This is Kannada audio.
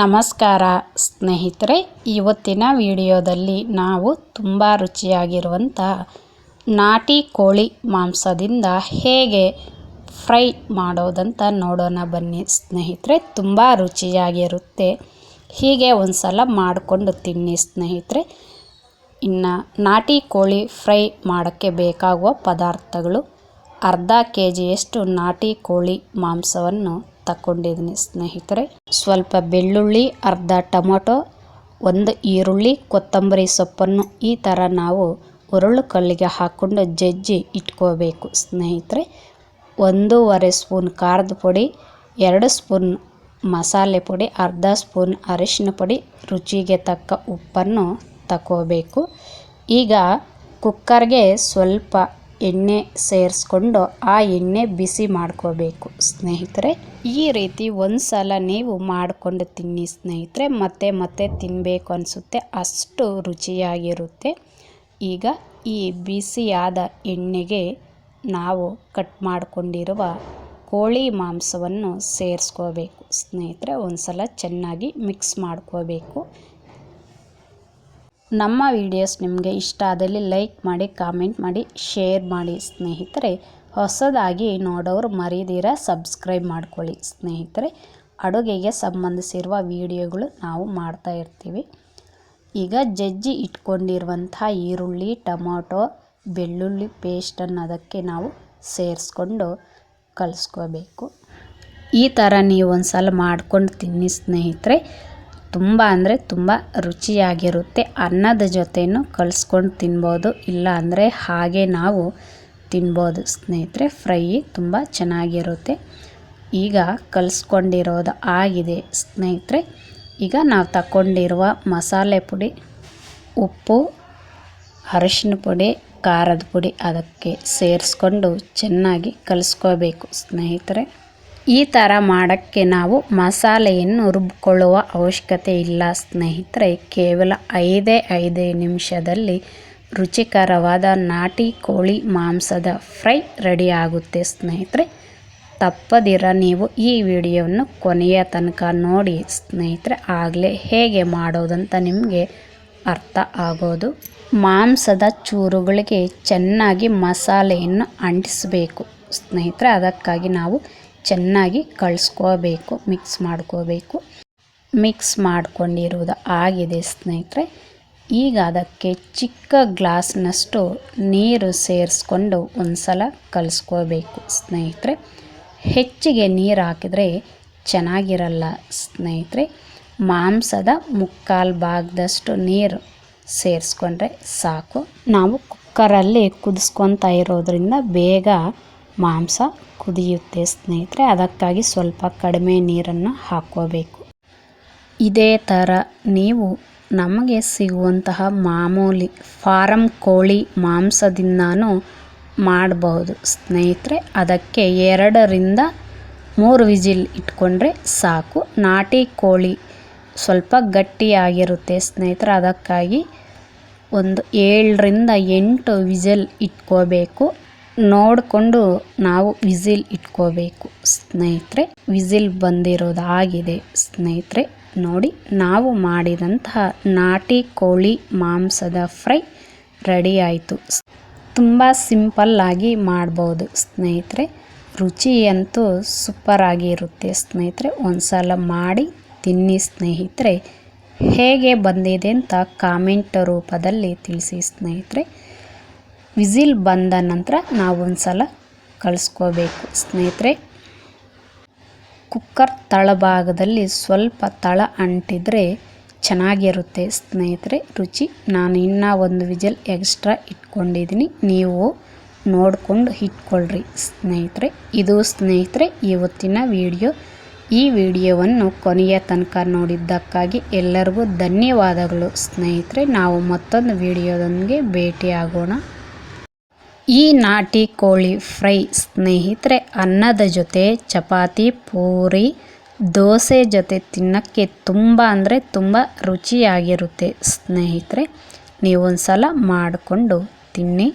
ನಮಸ್ಕಾರ ಸ್ನೇಹಿತರೆ, ಇವತ್ತಿನ ವಿಡಿಯೋದಲ್ಲಿ ನಾವು ತುಂಬ ರುಚಿಯಾಗಿರುವಂಥ ನಾಟಿ ಕೋಳಿ ಮಾಂಸದಿಂದ ಹೇಗೆ ಫ್ರೈ ಮಾಡೋದಂತ ನೋಡೋಣ ಬನ್ನಿ ಸ್ನೇಹಿತರೆ. ತುಂಬ ರುಚಿಯಾಗಿರುತ್ತೆ. ಹೀಗೆ ಒಂದು ಸಲ ಮಾಡಿಕೊಂಡು ತಿನ್ನಿ ಸ್ನೇಹಿತರೆ. ಇನ್ನು ನಾಟಿ ಕೋಳಿ ಫ್ರೈ ಮಾಡೋಕ್ಕೆ ಬೇಕಾಗುವ ಪದಾರ್ಥಗಳು ಅರ್ಧ ಕೆ ಜಿಯಷ್ಟು ನಾಟಿ ಕೋಳಿ ಮಾಂಸವನ್ನು ತಗೊಂಡಿದ್ದೀನಿ ಸ್ನೇಹಿತರೆ. ಸ್ವಲ್ಪ ಬೆಳ್ಳುಳ್ಳಿ, ಅರ್ಧ ಟೊಮೊಟೊ, ಒಂದು ಈರುಳ್ಳಿ, ಕೊತ್ತಂಬರಿ ಸೊಪ್ಪನ್ನು ಈ ಥರ ನಾವು ಹುರುಳು ಕಲ್ಲಿಗೆ ಹಾಕ್ಕೊಂಡು ಜಜ್ಜಿ ಇಟ್ಕೋಬೇಕು ಸ್ನೇಹಿತರೆ. ಒಂದೂವರೆ ಸ್ಪೂನ್ ಖಾರದ ಪುಡಿ, ಎರಡು ಸ್ಪೂನ್ ಮಸಾಲೆ ಪುಡಿ, ಅರ್ಧ ಸ್ಪೂನ್ ಅರಿಶಿನ ಪುಡಿ, ರುಚಿಗೆ ತಕ್ಕ ಉಪ್ಪನ್ನು ತಗೋಬೇಕು ಈಗ ಕುಕ್ಕರ್ಗೆ ಸ್ವಲ್ಪ ಎಣ್ಣೆ ಸೇರಿಸ್ಕೊಂಡು ಆ ಎಣ್ಣೆ ಬಿಸಿ ಮಾಡ್ಕೋಬೇಕು. ಸ್ನೇಹಿತರೆ, ಈ ರೀತಿ ಒಂದು ಸಲ ನೀವು ಮಾಡಿಕೊಂಡು ತಿನ್ನಿ ಸ್ನೇಹಿತರೆ. ಮತ್ತೆ ಮತ್ತೆ ತಿನ್ನಬೇಕು ಅನಿಸುತ್ತೆ. ಅಷ್ಟು ರುಚಿಯಾಗಿರುತ್ತೆ. ಈಗ ಈ ಬಿಸಿಯಾದ ಎಣ್ಣೆಗೆ ನಾವು ಕಟ್ ಮಾಡಿಕೊಂಡಿರುವ ಕೋಳಿ ಮಾಂಸವನ್ನು ಸೇರಿಸ್ಕೋಬೇಕು. ಸ್ನೇಹಿತರೆ ಒಂದು ಸಲ ಚೆನ್ನಾಗಿ ಮಿಕ್ಸ್ ಮಾಡ್ಕೋಬೇಕು. ನಮ್ಮ ವಿಡಿಯೋಸ್ ನಿಮಗೆ ಇಷ್ಟ ಆದಲ್ಲಿ ಲೈಕ್ ಮಾಡಿ ಕಾಮೆಂಟ್ ಮಾಡಿ ಶೇರ್ ಮಾಡಿ ಸ್ನೇಹಿತರೆ. ಹೊಸದಾಗಿ ನೋಡೋರು ಮರೀದಿರ ಸಬ್ಸ್ಕ್ರೈಬ್ ಮಾಡ್ಕೊಳ್ಳಿ ಸ್ನೇಹಿತರೆ. ಅಡುಗೆಗೆ ಸಂಬಂಧಿಸಿರುವ ವಿಡಿಯೋಗಳು ನಾವು ಮಾಡ್ತಾ ಇರ್ತೀವಿ. ಈಗ ಜಜ್ಜಿ ಇಟ್ಕೊಂಡಿರುವಂಥ ಈರುಳ್ಳಿ, ಟೊಮೊಟೊ, ಬೆಳ್ಳುಳ್ಳಿ ಪೇಸ್ಟನ್ನು ಅದಕ್ಕೆ ನಾವು ಸೇರಿಸ್ಕೊಂಡು ಕಲಿಸ್ಕೋಬೇಕು. ಈ ಥರ ನೀವು ಒಂದು ಸಲ ಮಾಡ್ಕೊಂಡು ತಿನ್ನಿ ಸ್ನೇಹಿತರೆ. ತುಂಬ ಅಂದರೆ ತುಂಬ ರುಚಿಯಾಗಿರುತ್ತೆ. ಅನ್ನದ ಜೊತೆಯೂ ಕಲಿಸ್ಕೊಂಡು ತಿನ್ಬೋದು. ಇಲ್ಲ ಅಂದರೆ ಹಾಗೆ ನಾವು ತಿನ್ಬೋದು. ಸ್ನೇಹಿತರೆ, ಫ್ರೈ ತುಂಬ ಚೆನ್ನಾಗಿರುತ್ತೆ. ಈಗ ಕಲಿಸ್ಕೊಂಡಿರೋದು ಆಗಿದೆ. ಸ್ನೇಹಿತರೆ, ಈಗ ನಾವು ತಗೊಂಡಿರುವ ಮಸಾಲೆ ಪುಡಿ, ಉಪ್ಪು, ಅರಿಶಿನ ಪುಡಿ, ಖಾರದ ಪುಡಿ ಅದಕ್ಕೆ ಸೇರಿಸ್ಕೊಂಡು ಚೆನ್ನಾಗಿ ಕಲಿಸ್ಕೋಬೇಕು. ಸ್ನೇಹಿತರೆ ಈ ಥರ ಮಾಡೋಕ್ಕೆ ನಾವು ಮಸಾಲೆಯನ್ನು ರುಬ್ಕೊಳ್ಳುವ ಅವಶ್ಯಕತೆ ಇಲ್ಲ, ಸ್ನೇಹಿತರೆ. ಕೇವಲ ಐದೇ ಐದೇ ನಿಮಿಷದಲ್ಲಿ ರುಚಿಕರವಾದ ನಾಟಿ ಕೋಳಿ ಮಾಂಸದ ಫ್ರೈ ರೆಡಿ ಆಗುತ್ತೆ, ಸ್ನೇಹಿತರೆ. ತಪ್ಪದಿರ ನೀವು ಈ ವಿಡಿಯೋವನ್ನು ಕೊನೆಯ ತನಕ ನೋಡಿ, ಸ್ನೇಹಿತರೆ. ಆಗಲೇ ಹೇಗೆ ಮಾಡೋದಂತ ನಿಮಗೆ ಅರ್ಥ ಆಗೋದು. ಮಾಂಸದ ಚೂರುಗಳಿಗೆ ಚೆನ್ನಾಗಿ ಮಸಾಲೆಯನ್ನು ಅಂಟಿಸಬೇಕು, ಸ್ನೇಹಿತರೆ. ಅದಕ್ಕಾಗಿ ನಾವು ಚೆನ್ನಾಗಿ ಕಳಿಸ್ಕೋಬೇಕು ಮಿಕ್ಸ್ ಮಾಡ್ಕೋಬೇಕು. ಮಿಕ್ಸ್ ಮಾಡ್ಕೊಂಡಿರುವುದು ಆಗಿದೆ ಸ್ನೇಹಿತರೆ. ಈಗ ಅದಕ್ಕೆ ಚಿಕ್ಕ ಗ್ಲಾಸ್ನಷ್ಟು ನೀರು ಸೇರಿಸ್ಕೊಂಡು ಒಂದು ಸಲ ಕಲಿಸ್ಕೋಬೇಕು ಸ್ನೇಹಿತರೆ. ಹೆಚ್ಚಿಗೆ ನೀರು ಹಾಕಿದರೆ ಚೆನ್ನಾಗಿರಲ್ಲ ಸ್ನೇಹಿತರೆ. ಮಾಂಸದ ಮುಕ್ಕಾಲು ಭಾಗದಷ್ಟು ನೀರು ಸೇರಿಸ್ಕೊಂಡ್ರೆ ಸಾಕು. ನಾವು ಕುಕ್ಕರಲ್ಲಿ ಕುದಿಸ್ಕೊತಾ ಇರೋದ್ರಿಂದ ಬೇಗ ಮಾಂಸ ಕುದಿಯುತ್ತೆ ಸ್ನೇಹಿತರೆ, ಅದಕ್ಕಾಗಿ ಸ್ವಲ್ಪ ಕಡಿಮೆ ನೀರನ್ನು ಹಾಕ್ಕೋಬೇಕು. ಇದೇ ಥರ ನೀವು ನಮಗೆ ಸಿಗುವಂತಹ ಮಾಮೂಲಿ ಫಾರಂ ಕೋಳಿ ಮಾಂಸದಿಂದನೂ ಮಾಡಬಹುದು ಸ್ನೇಹಿತರೆ. ಅದಕ್ಕೆ ಎರಡರಿಂದ ಮೂರು ವಿಜಿಲ್ ಇಟ್ಕೊಂಡ್ರೆ ಸಾಕು. ನಾಟಿ ಕೋಳಿ ಸ್ವಲ್ಪ ಗಟ್ಟಿಯಾಗಿರುತ್ತೆ ಸ್ನೇಹಿತರೆ, ಅದಕ್ಕಾಗಿ ಒಂದು ಏಳರಿಂದ ಎಂಟು ವಿಜಲ್ ಇಟ್ಕೋಬೇಕು. ನೋಡಿಕೊಂಡು ನಾವು ವಿಸಿಲ್ ಇಟ್ಕೋಬೇಕು. ಸ್ನೇಹಿತರೆ, ವಿಸಿಲ್ ಬಂದಿರೋದಾಗಿದೆ. ಸ್ನೇಹಿತರೆ, ನೋಡಿ, ನಾವು ಮಾಡಿದಂತಹ ನಾಟಿ ಕೋಳಿ ಮಾಂಸದ ಫ್ರೈ ರೆಡಿ ಆಯಿತು. ತುಂಬ ಸಿಂಪಲ್ಲಾಗಿ ಮಾಡ್ಬೋದು. ಸ್ನೇಹಿತರೆ ರುಚಿಯಂತೂ ಸೂಪರಾಗಿರುತ್ತೆ ಸ್ನೇಹಿತರೆ ಒಂದು ಸಲ ಮಾಡಿ ತಿನ್ನಿ ಸ್ನೇಹಿತರೆ. ಹೇಗೆ ಬಂದಿದೆ ಅಂತ ಕಾಮೆಂಟ್ ರೂಪದಲ್ಲಿ ತಿಳಿಸಿ ಸ್ನೇಹಿತರೆ. ವಿಸಿಲ್ ಬಂದ ನಂತರ ನಾವು ಒಂದು ಸಲ ಕಳಿಸ್ಕೋಬೇಕು. ಸ್ನೇಹಿತರೆ, ಕುಕ್ಕರ್ ತಳಭಾಗದಲ್ಲಿ ಸ್ವಲ್ಪ ತಳ ಅಂಟಿದರೆ ಚೆನ್ನಾಗಿರುತ್ತೆ. ಸ್ನೇಹಿತರೆ, ರುಚಿ. ನಾನು ಇನ್ನೂ ಒಂದು ವಿಜಲ್ ಎಕ್ಸ್ಟ್ರಾ ಇಟ್ಕೊಂಡಿದ್ದೀನಿ. ನೀವು ನೋಡಿಕೊಂಡು ಇಟ್ಕೊಳ್ರಿ. ಸ್ನೇಹಿತರೆ, ಇದು ಸ್ನೇಹಿತರೆ, ಇವತ್ತಿನ ವಿಡಿಯೋ. ಈ ವಿಡಿಯೋವನ್ನು ಕೊನೆಯ ತನಕ ನೋಡಿದ್ದಕ್ಕಾಗಿ ಎಲ್ಲರಿಗೂ ಧನ್ಯವಾದಗಳು. ಸ್ನೇಹಿತರೆ, ನಾವು ಮತ್ತೊಂದು ವಿಡಿಯೋದೊಂದಿಗೆ ಭೇಟಿಯಾಗೋಣ. ಈ ನಾಟಿ ಕೋಳಿ ಫ್ರೈ ಸ್ನೇಹಿತರೆ, ಅನ್ನದ ಜೊತೆ ಚಪಾತಿ, ಪೂರಿ, ದೋಸೆ ಜೊತೆ ತಿನ್ನೋಕ್ಕೆ ತುಂಬ ಅಂದರೆ ತುಂಬ ರುಚಿಯಾಗಿರುತ್ತೆ ಸ್ನೇಹಿತರೆ. ನೀವೊಂದು ಸಲ ಮಾಡಿಕೊಂಡು ತಿನ್ನಿ.